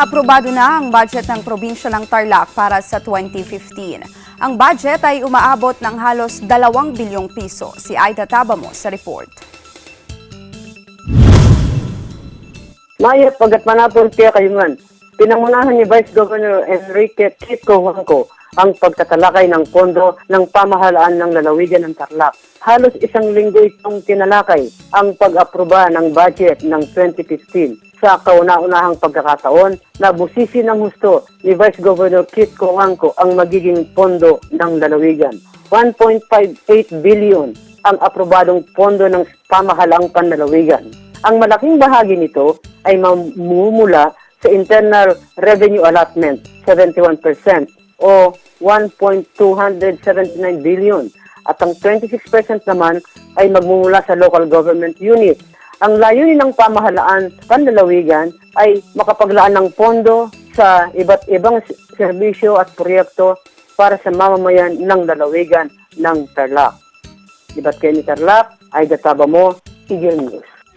Aprobado na ang budget ng probinsya ng Tarlac para sa 2015. Ang budget ay umaabot ng halos 2 bilyong piso. Si Aida Tabamo sa report. Maya, pagat manapol kaya kayo man, pinangunahan ni Vice Governor Enrique Kiko Juanco ang pagtatalakay ng pondo ng pamahalaan ng lalawigan ng Tarlac. Halos isang linggo itong tinalakay ang pag-aproba ng budget ng 2015 sa kauna-unahang pagkakataon na busisi ng husto ni Vice Governor Kiko Juanco ang magiging pondo ng lalawigan. 1.58 billion ang aprobadong pondo ng pamahalaang panlalawigan. Ang malaking bahagi nito ay mamumula sa Internal Revenue Allotment, 71% o 1.279 billion at ang 26% naman ay magmumula sa local government unit. Ang layunin ng pamahalaan panlalawigan ay makapaglaan ng pondo sa iba't ibang serbisyo at proyekto para sa mamamayan ng lalawigan ng Tarlac. Iba't kayo ni Tarlac, ay gataba mo, Eagle News.